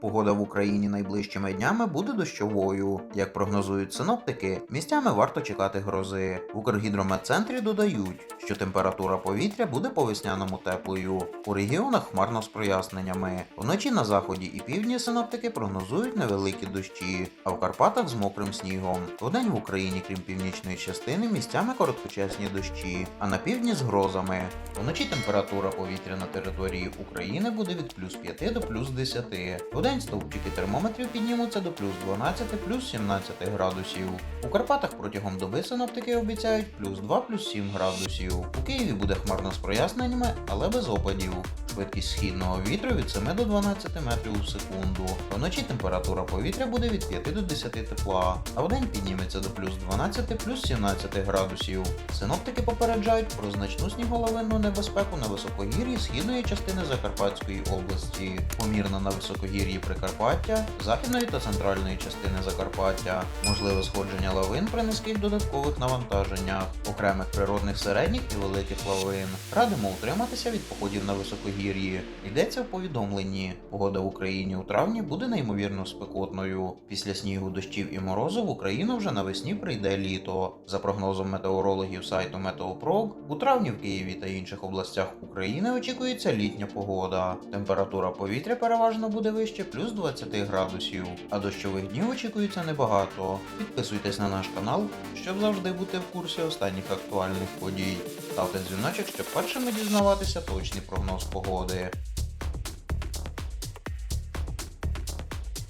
Погода в Україні найближчими днями буде дощовою. Як прогнозують синоптики, місцями варто чекати грози. В Укргідрометцентрі додають, що температура повітря буде по весняному теплою. У регіонах хмарно з проясненнями. Вночі на заході і півдні синоптики прогнозують невеликі дощі, а в Карпатах з мокрим снігом. Вдень в Україні, крім північної частини, місцями короткочасні дощі, а на півдні з грозами. Вночі температура повітря на території України буде від плюс 5 до плюс 10. Вдень стовпчики термометрів піднімуться до плюс 12, плюс 17 градусів. У Карпатах протягом доби синоптики обіцяють плюс 2, плюс 7 градусів. У Києві буде хмарно з проясненнями, але без опадів. Швидкість східного вітру від 7 до 12 метрів у секунду. Вночі температура повітря буде від 5 до 10 тепла, а вдень підніметься до плюс 12, плюс 17 градусів. Синоптики попереджають про значну сніголовинну небезпеку на високогір'ї східної частини Закарпатської області, помірно на високогір'ї Прикарпаття, західної та центральної частини Закарпаття, можливе сходження лавин при низьких додаткових навантаженнях, окремих природних середніх і великих лавин. Радимо утриматися від походів на високогір'ї. Йдеться в повідомленні. Погода в Україні у травні буде неймовірно спекотною. Після снігу, дощів і морозу в Україну вже навесні прийде літо. За прогнозом метеорологів сайту Метеопрог, у травні в Києві та інших областях України очікується літня погода. Температура повітря переважно буде вище плюс 20 градусів, а дощових днів очікується небагато. Підписуйтесь на наш канал, щоб завжди бути в курсі останніх актуальних подій. Ставте дзвіночок, щоб першими дізнаватися точний прогноз погоди. 方で。